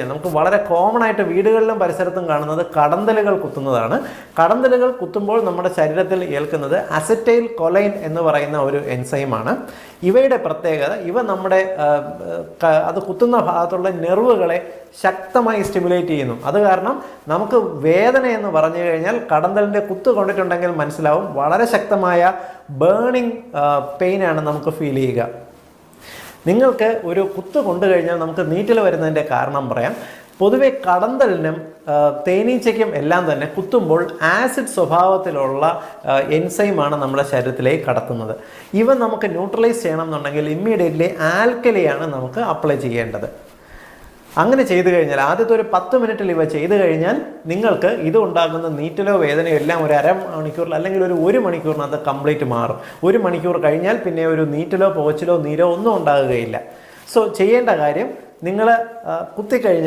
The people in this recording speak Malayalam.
നമുക്ക് വളരെ കോമൺ ആയിട്ട് വീടുകളിലും പരിസരത്തും കാണുന്നത് കടന്തലുകൾ കുത്തുന്നതാണ്. കടന്തലുകൾ കുത്തുമ്പോൾ നമ്മുടെ ശരീരത്തിൽ ഏൽക്കുന്നത് അസറ്റൈൽ കൊലൈൻ എന്ന് പറയുന്ന ഒരു എൻസൈമാണ് ഇവയുടെ പ്രത്യേകത ഇവ നമ്മുടെ അത് കുത്തുന്ന ഭാഗത്തുള്ള നെർവുകളെ ശക്തമായി സ്റ്റിമുലേറ്റ് ചെയ്യുന്നു. അത് കാരണം നമുക്ക് വേദന എന്ന് പറഞ്ഞു കഴിഞ്ഞാൽ കടന്തലിന്റെ കുത്ത് കൊണ്ടിട്ടുണ്ടെങ്കിൽ മനസ്സിലാവും വളരെ ശക്തമായ ബേണിംഗ് പെയിനാണ് നമുക്ക് ഫീൽ ചെയ്യുക. നിങ്ങൾക്ക് ഒരു കുത്ത് കൊണ്ടു കഴിഞ്ഞാൽ നമുക്ക് നീറ്റിൽ വരുന്നതിന്റെ കാരണം പറയാം. പൊതുവെ കടന്തലിനും തേനീച്ചയ്ക്കും എല്ലാം തന്നെ കുത്തുമ്പോൾ ആസിഡ് സ്വഭാവത്തിലുള്ള എൻസൈമാണ് നമ്മുടെ ശരീരത്തിലേക്ക് കടത്തുന്നത്. ഇവ നമുക്ക് ന്യൂട്രലൈസ് ചെയ്യണം എന്നുണ്ടെങ്കിൽ ഇമ്മീഡിയറ്റ്ലി ആൽക്കലിയാണ് നമുക്ക് അപ്ലൈ ചെയ്യേണ്ടത്. അങ്ങനെ ചെയ്തു കഴിഞ്ഞാൽ ആദ്യത്തെ ഒരു പത്ത് മിനിറ്റിൽ ഇവ ചെയ്തു കഴിഞ്ഞാൽ നിങ്ങൾക്ക് ഇത് ഉണ്ടാകുന്ന നീറ്റലോ വേദനയോ എല്ലാം ഒരു അര മണിക്കൂറിൽ അല്ലെങ്കിൽ ഒരു ഒരു അത് കംപ്ലീറ്റ് മാറും. ഒരു മണിക്കൂർ കഴിഞ്ഞാൽ പിന്നെ ഒരു നീറ്റലോ പോച്ചിലോ നീരോ ഒന്നും ഉണ്ടാകുകയില്ല. സോ ചെയ്യേണ്ട കാര്യം നിങ്ങൾ കുത്തിക്കഴിഞ്ഞാൽ